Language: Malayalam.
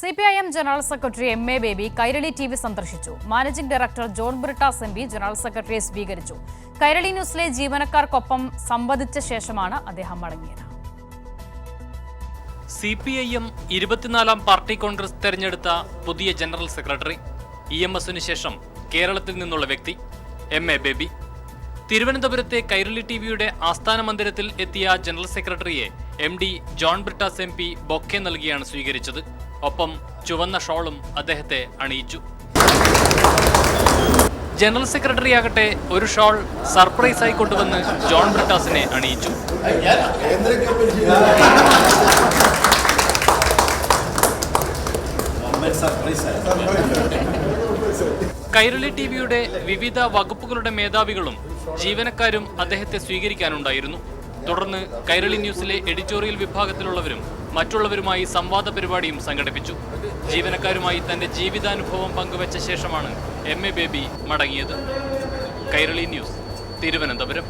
C P I M general secretary M A Baby Kairali T V സന്ദർശിച്ചു. Managing director John Brittas M P general സെക്രട്ടറിയെ സ്വീകരിച്ചു. കൈരളി ന്യൂസിലെ ജീവനക്കാർക്കൊപ്പം സംവദിച്ച ശേഷമാണ് അദ്ദേഹം മടങ്ങിയത്. സി പി ഐ എം ഇരുപത്തിനാലാം പാർട്ടി കോൺഗ്രസ് തെരഞ്ഞെടുത്ത പുതിയ ജനറൽ സെക്രട്ടറി ഇ എം എസിന് ശേഷം കേരളത്തിൽ നിന്നുള്ള വ്യക്തി എം എ ബേബി. തിരുവനന്തപുരത്തെ കൈരളി ടി വിയുടെ ആസ്ഥാന മന്ദിരത്തിൽ എത്തിയ ജനറൽ സെക്രട്ടറിയെ M D John Brittas M P bouquet നൽകിയാണ് സ്വീകരിച്ചത്. ഒപ്പം ചുവന്ന ഷോളും അദ്ദേഹത്തെ അണിയിച്ചു. ജനറൽ സെക്രട്ടറി ആകട്ടെ ഒരു ഷോൾ സർപ്രൈസായി കൊണ്ടുവന്ന് ജോൺ ബ്രിട്ടാസിനെ അണിയിച്ചു. കൈരളി ടി വിയുടെ വിവിധ വകുപ്പുകളുടെ മേധാവികളും ജീവനക്കാരും അദ്ദേഹത്തെ സ്വീകരിക്കാനുണ്ടായിരുന്നു. തുടർന്ന് കൈരളി ന്യൂസിലെ എഡിറ്റോറിയൽ വിഭാഗത്തിലുള്ളവരും മറ്റുള്ളവരുമായി സംവാദ പരിപാടിയും സംഘടിപ്പിച്ചു. ജീവനക്കാരുമായി തന്റെ ജീവിതാനുഭവം പങ്കുവച്ച ശേഷമാണ് എം എ ബേബി മടങ്ങിയത്. കൈരളി ന്യൂസ് തിരുവനന്തപുരം.